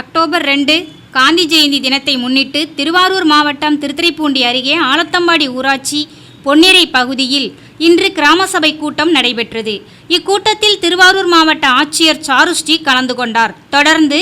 October ரெண்டு காந்தி ஜெயந்தி தினத்தை முன்னிட்டு திருவாரூர் மாவட்டம் திருத்துறைப்பூண்டி அருகே ஆலத்தம்பாடி ஊராட்சி பொன்னிறை பகுதியில் இன்று கிராம சபை கூட்டம் நடைபெற்றது. இக்கூட்டத்தில் திருவாரூர் மாவட்ட ஆட்சியர் சாருஸ்ரீ கலந்து கொண்டார். தொடர்ந்து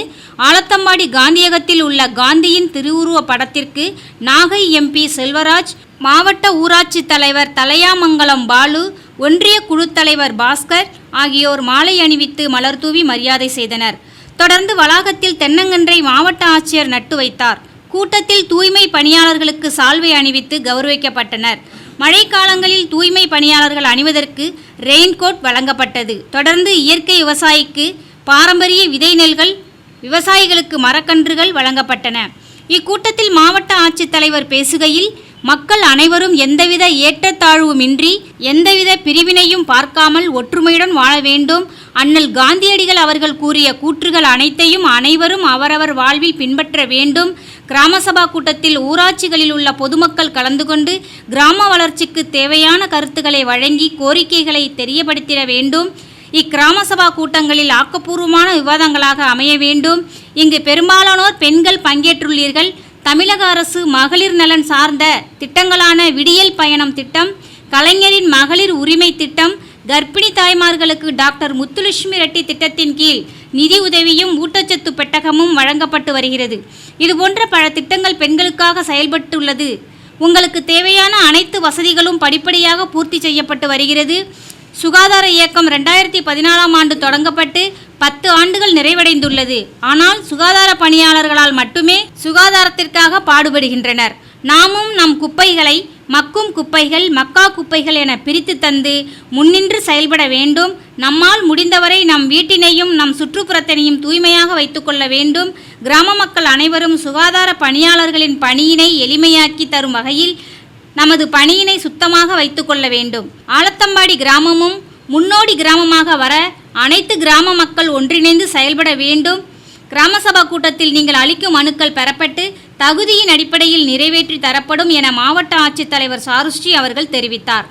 ஆலத்தம்பாடி காந்தியகத்தில் உள்ள காந்தியின் திருவுருவ படத்திற்கு நாகை எம்பி செல்வராஜ் மாவட்ட ஊராட்சி தலைவர் தலையாமங்கலம் பாலு ஒன்றிய குழு தலைவர் பாஸ்கர் ஆகியோர் மாலை அணிவித்து மலர்தூவி மரியாதை செய்தனர். தொடர்ந்து வளாகத்தில் தென்னங்கன்றை மாவட்ட ஆட்சியர் நட்டு வைத்தார். கூட்டத்தில் தூய்மை பணியாளர்களுக்கு சால்வை அணிவித்து கௌரவிக்கப்பட்டனர். மழைக்காலங்களில் தூய்மை பணியாளர்கள் அணிவதற்கு ரெயின்கோட் வழங்கப்பட்டது. தொடர்ந்து இயற்கை விவசாயிக்கு பாரம்பரிய விதை நெல்கள் விவசாயிகளுக்கு மரக்கன்றுகள் வழங்கப்பட்டன. இக்கூட்டத்தில் மாவட்ட ஆட்சித்தலைவர் பேசுகையில் மக்கள் அனைவரும் எந்தவித ஏற்றத்தாழ்வுமின்றி எந்தவித பிரிவினையும் பார்க்காமல் ஒற்றுமையுடன் வாழ வேண்டும். அண்ணல் காந்தியடிகள் அவர்கள் கூறிய கூற்றுகள் அனைத்தையும் அனைவரும் அவரவர் வாழ்வில் பின்பற்ற வேண்டும். கிராம சபா கூட்டத்தில் ஊராட்சிகளில் உள்ள பொதுமக்கள் கலந்து கொண்டு கிராம வளர்ச்சிக்கு தேவையான கருத்துக்களை வழங்கி கோரிக்கைகளை தெரியப்படுத்திட வேண்டும். இக்கிராம சபா கூட்டங்களில் ஆக்கப்பூர்வமான விவாதங்களாக அமைய வேண்டும். இங்கு பெரும்பாலானோர் பெண்கள் பங்கேற்றுள்ளீர்கள். தமிழக அரசு மகளிர் நலன் சார்ந்த திட்டங்களான விடியல் பயணம் திட்டம் கலைஞரின் மகளிர் உரிமை திட்டம் கர்ப்பிணி தாய்மார்களுக்கு டாக்டர் முத்துலட்சுமி ரெட்டி திட்டத்தின் கீழ் நிதி உதவியும் ஊட்டச்சத்து பெட்டகமும் வழங்கப்பட்டு வருகிறது. இதுபோன்ற பல திட்டங்கள் பெண்களுக்காக செயல்பட்டுள்ளது. உங்களுக்கு தேவையான அனைத்து வசதிகளும் படிப்படியாக பூர்த்தி செய்யப்பட்டு வருகிறது. சுகாதார இயக்கம் ரெண்டாயிரத்தி பதினாலாம் ஆண்டு தொடங்கப்பட்டு பத்து ஆண்டுகள் நிறைவடைந்துள்ளது. ஆனால் சுகாதார பணியாளர்களால் மட்டுமே சுகாதாரத்திற்காக பாடுபடுகின்றனர். நாமும் நம் குப்பைகளை மக்கும் குப்பைகள் மக்கா குப்பைகள் என பிரித்து தந்து முன்னின்று செயல்பட வேண்டும். நம்மால் முடிந்தவரை நம் வீட்டினையும் நம் சுற்றுப்புறத்தினையும் தூய்மையாக வைத்துக்கொள்ள வேண்டும். கிராம மக்கள் அனைவரும் சுகாதார பணியாளர்களின் பணியினை எளிமையாக்கி தரும் வகையில் நமது பணியினை சுத்தமாக வைத்துக்கொள்ள வேண்டும். ஆலத்தம்பாடி கிராமமும் முன்னோடி கிராமமாக வர அனைத்து கிராம மக்கள் ஒன்றிணைந்து செயல்பட வேண்டும். கிராம சபா கூட்டத்தில் நீங்கள் அளிக்கும் மனுக்கள் பெறப்பட்டு தகுதியின் அடிப்படையில் நிறைவேற்றி தரப்படும் என மாவட்ட ஆட்சித்தலைவர் சாருஸ்ரீ அவர்கள் தெரிவித்தார்.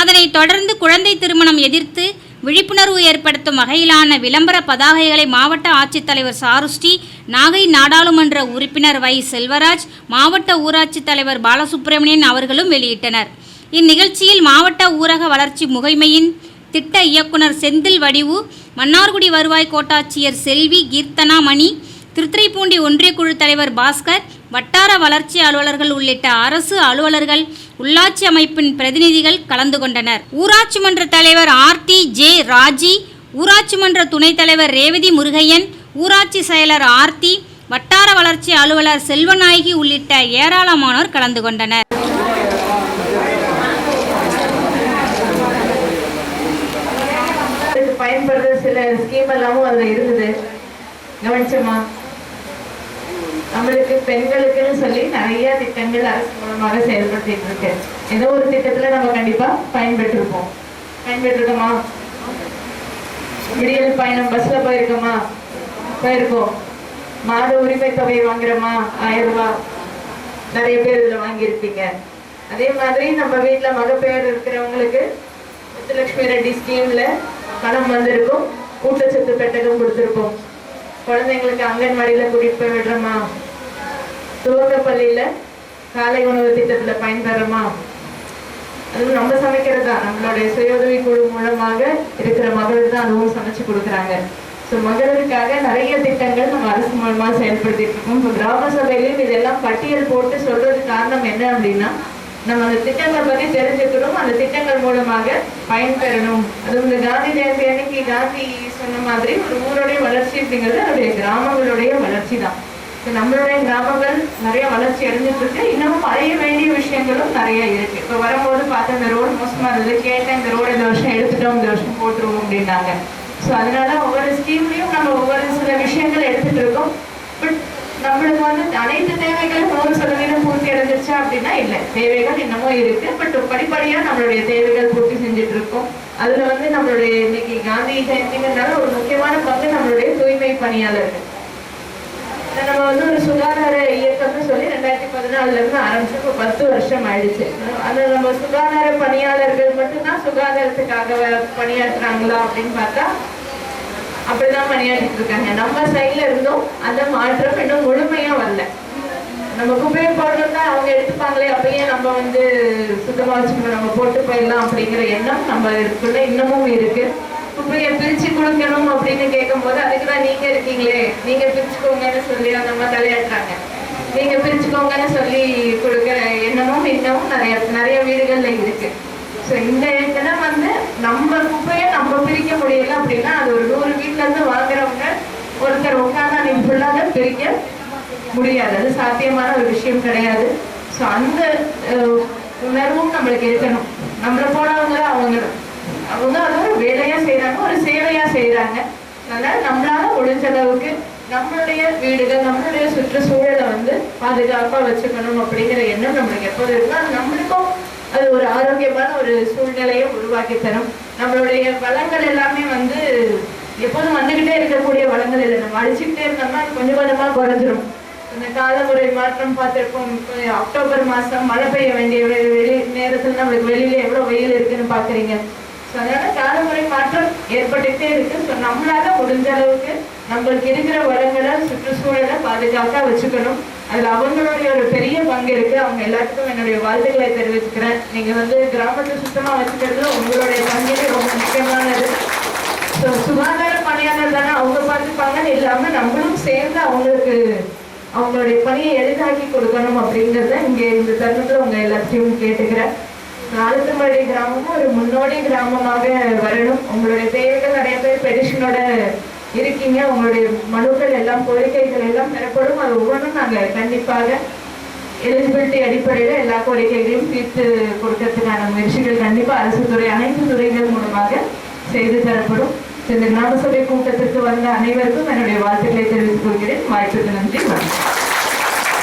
அதனைத் தொடர்ந்து குழந்தை திருமணம் எதிர்த்து விழிப்புணர்வு ஏற்படுத்தும் வகையிலான விளம்பர பதாகைகளை மாவட்ட ஆட்சித்தலைவர் சாருஸ்ரீ நாகை நாடாளுமன்ற உறுப்பினர் வை செல்வராஜ் மாவட்ட ஊராட்சித் தலைவர் பாலசுப்பிரமணியன் அவர்களும் வெளியிட்டனர். இந்நிகழ்ச்சியில் மாவட்ட ஊரக வளர்ச்சி முகமையின் திட்ட இயக்குனர் செந்தில் வடிவு மன்னார்குடி வருவாய் கோட்டாட்சியர் செல்வி கீர்த்தனா மணி திருத்துறைப்பூண்டி ஒன்றிய குழு தலைவர் பாஸ்கர் வட்டார வளர்ச்சி அலுவலர்கள் உள்ளிட்ட அரசு அலுவலர்கள் உள்ளாட்சி அமைப்பின் பிரதிநிதிகள் கலந்து கொண்டனர். ஊராட்சி மன்ற தலைவர் ஆர் டி ஜே ராஜி ஊராட்சி மன்ற துணைத் தலைவர் ரேவதி முருகையன் ஊராட்சி செயலர் ஆர்த்தி வட்டார வளர்ச்சி அலுவலர் செல்வநாயகி உள்ளிட்ட ஏராளமானோர் கலந்து கொண்டனர். பயன்படுற சில ஸ்கீம் எல்லாமும் அதுல இருக்குது. கவனிச்சமா? நம்மளுக்கு பெண்களுக்குன்னு சொல்லி நிறைய திட்டங்கள் அரசு மூலமாக செயல்படுத்திட்டு இருக்கு. ஏதோ ஒரு திட்டத்துல நம்ம கண்டிப்பா பயன்பெற்றிருப்போம். பயன்பெற்றிருக்கோமா? விடியல் பயணம் பஸ்ல போயிருக்கோமா? போயிருக்கோம். மாத உரிமை தொகை வாங்குறோமா? ஆயிரம் ரூபாய் நிறைய பேர் இதுல வாங்கியிருப்பீங்க. அதே மாதிரி நம்ம வீட்டுல மகப்பேறு இருக்கிறவங்களுக்கு முத்துலட்சுமி ரெட்டி ஸ்கீம்ல பணம் வந்திருக்கும். ஊட்டச்சத்து பெட்டகம் கொடுத்திருப்போம். குழந்தைங்களுக்கு அங்கன்வாடியில கூட்டிட்டு போய் விடுறோமா? துவக்கப்பள்ளியில காலை உணவு திட்டத்துல பயன்பெறமா? அதுவும் நம்ம சமைக்கிறது தான் நம்மளுடைய சுயோதவி குழு மூலமாக இருக்கிற மகளிர் தான் அதுவும் சமைச்சு கொடுக்குறாங்க. ஸோ மகளிருக்காக நிறைய திட்டங்கள் நம்ம அரசு மூலமா செயல்படுத்திட்டு இருக்கோம். இப்போ கிராம சபையிலையும் இதெல்லாம் பட்டியல் போட்டு சொல்றது காரணம் என்ன அப்படின்னா நம்ம அந்த திட்டங்களை பத்தி தெரிஞ்சுக்கணும். அந்த திட்டங்கள் மூலமாக பயன்பெறணும் அது இந்த காந்தி ஜெயந்தி அன்னைக்கு காந்தி சொன்ன மாதிரி ஒரு ஊருடைய வளர்ச்சி அப்படிங்கிறது அதனுடைய கிராமங்களுடைய வளர்ச்சி தான் நம்மளுடைய கிராமங்கள் நிறைய வளர்ச்சி அடைஞ்சிட்டு இருக்கு இன்னமும் அடைய வேண்டிய விஷயங்களும் நிறைய இருக்கு. இப்போ வரும்போது பார்த்தா இந்த ரோடு மோசமா இருந்தது. கேட்டேன் இந்த ரோடு இந்த வருஷம் எடுத்துட்டோம் இந்த வருஷம் போட்டுருவோம் அப்படின்னாங்க. ஸோ அதனால ஒவ்வொரு ஸ்கீம்லையும் நம்ம ஒவ்வொரு சில விஷயங்கள் எடுத்துட்டு இருக்கோம். பட் நம்மளுக்கு வந்து அனைத்து தேவைகளும் நூறு சதவீதம் பூர்த்தி அடைஞ்சிருச்சா அப்படின்னா இல்லை. தேவைகள் இன்னமும் இருக்கு. பட் படிப்படியா நம்மளுடைய தேவைகள் பூர்த்தி செஞ்சுட்டு இருக்கோம். அதுல வந்து நம்மளுடைய இன்னைக்கு காந்தி ஜெயந்திங்கிறதுனால ஒரு முக்கியமான பங்கு நம்மளுடைய தூய்மை பணியாளர்கள். நம்ம வந்து ஒரு சுகாதார இயக்கம்னு சொல்லி ரெண்டாயிரத்தி பதினாலுல இருந்து ஆரம்பிச்சு இப்போ பத்து வருஷம் ஆயிடுச்சு. அதில் நம்ம சுகாதார பணியாளர்கள் மட்டும்தான் சுகாதாரத்துக்காக பணியாற்றுறாங்களா அப்படின்னு பார்த்தா அப்படிதான் பணியாற்றிட்டு இருக்காங்க. நம்ம சைட்ல இருந்தும் அந்த மாற்றம் இன்னும் முழுமையா வரல. நம்ம குப்பையை போடணும்னா அவங்க எடுத்துப்பாங்களே அப்பயே நம்ம வந்து சுத்தமா வச்சுக்கணும். நம்ம போட்டு போயிடலாம் அப்படிங்கிற எண்ணம் நம்ம இருக்குள்ள இன்னமும் இருக்கு. குப்பையை பிரிச்சு கொடுக்கணும் அப்படின்னு கேட்கும்போது அதுக்கு தான் நீங்க இருக்கீங்களே நீங்க பிரிச்சுக்கோங்கன்னு சொல்லி அந்த அம்மா தலையாட்டுறாங்க நீங்க பிரிச்சுக்கோங்கன்னு சொல்லி கொடுக்கிற எண்ணமும் இன்னமும் நிறைய நிறைய வீடுகள்ல இருக்கு. ஸோ இந்த தினம் வந்து நம்ம குப்பையை நம்ம பிரிக்க முடியல அப்படின்னா அது ஒரு நூறு வீட்டுல இருந்து வாங்குறவங்க ஒருத்தர் உட்காந்து அன்னைக்கு ஃபுல்லாக பிரிக்க முடியாது. அது சாத்தியமான ஒரு விஷயம் கிடையாது. ஸோ அந்த உணர்வும் நம்மளுக்கு இருக்கணும். நம்மளை போனவங்க அவங்களும். அவங்க அது ஒரு வேலையா செய்யறாங்க ஒரு சேவையா செய்யறாங்க அதனால நம்மளால முடிஞ்ச அளவுக்கு நம்மளுடைய வீடுகள் நம்மளுடைய சுற்றுச்சூழலை வந்து பாதுகாப்பா வச்சுக்கணும் அப்படிங்கிற எண்ணம் நம்மளுக்கு எப்போது இருக்கோ அது நம்மளுக்கும் அது ஒரு ஆரோக்கியமான ஒரு சூழ்நிலையை உருவாக்கி தரும் நம்மளுடைய வளங்கள் எல்லாமே வந்து எப்போதும் வந்துகிட்டே இருக்கக்கூடிய வளங்கள் இல்லை. நம்ம அழிச்சுக்கிட்டே இருந்தோம்னா கொஞ்சம் கொஞ்சமா குறைஞ்சிரும். இந்த காலமுறை மாற்றம் பார்த்துருப்போம். அக்டோபர் மாசம் மழை பெய்ய வேண்டிய வெ- வெளி நேரத்துல நம்மளுக்கு வெளியில எவ்வளவு வெயில் இருக்குன்னு பாக்குறீங்க அதனால காலமுறை மாற்றம் ஏற்பட்டுட்டே இருக்கு. ஸோ நம்மளால முடிஞ்ச அளவுக்கு நம்மளுக்கு இருக்கிற வளங்களை சுற்றுச்சூழலை பாதுகாப்பா வச்சுக்கணும். அதுல அவங்களுடைய ஒரு பெரிய பங்கு இருக்கு. அவங்க எல்லாத்துக்கும் என்னுடைய வாழ்த்துக்களை தெரிவிச்சுக்கிறேன். நீங்க வந்து கிராமத்தை சுத்தமா வச்சுக்கிறது உங்களுடைய பங்கு ரொம்ப முக்கியமானது. ஸோ சுகாதார பணியாளர் தானே அவங்க பார்த்துப்பாங்கன்னு இல்லாம நம்மளும் சேர்ந்து அவங்களுக்கு அவங்களுடைய பணியை எளிதாக்கி கொடுக்கணும் அப்படிங்கிறத இங்க இந்த தருணத்துல உங்க எல்லாத்தையும் கேட்டுக்கிறேன். ஆலத்தம்பள்ளி கிராமமும் ஒரு முன்னோடி கிராமமாக வரணும். உங்களுடைய தேவைகள் நிறைய பேர் பெடிஷனோட இருக்கீங்க. உங்களுடைய மனுக்கள் எல்லாம் கோரிக்கைகள் எல்லாம் பெறப்படும். அது ஒவ்வொன்றும் நாங்கள் கண்டிப்பாக எலிஜிபிலிட்டி அடிப்படையில் எல்லா கோரிக்கைகளையும் தீர்த்து கொடுக்கறதுக்கான முயற்சிகள் கண்டிப்பாக அரசு துறை அனைத்து துறைகள் மூலமாக செய்து தரப்படும். இந்த கிராம சபை கூட்டத்திற்கு வந்த அனைவருக்கும் என்னுடைய வாழ்த்துக்களை தெரிவித்துக் கொள்கிறேன். வாய்ப்புக்கு நன்றி. வணக்கம்.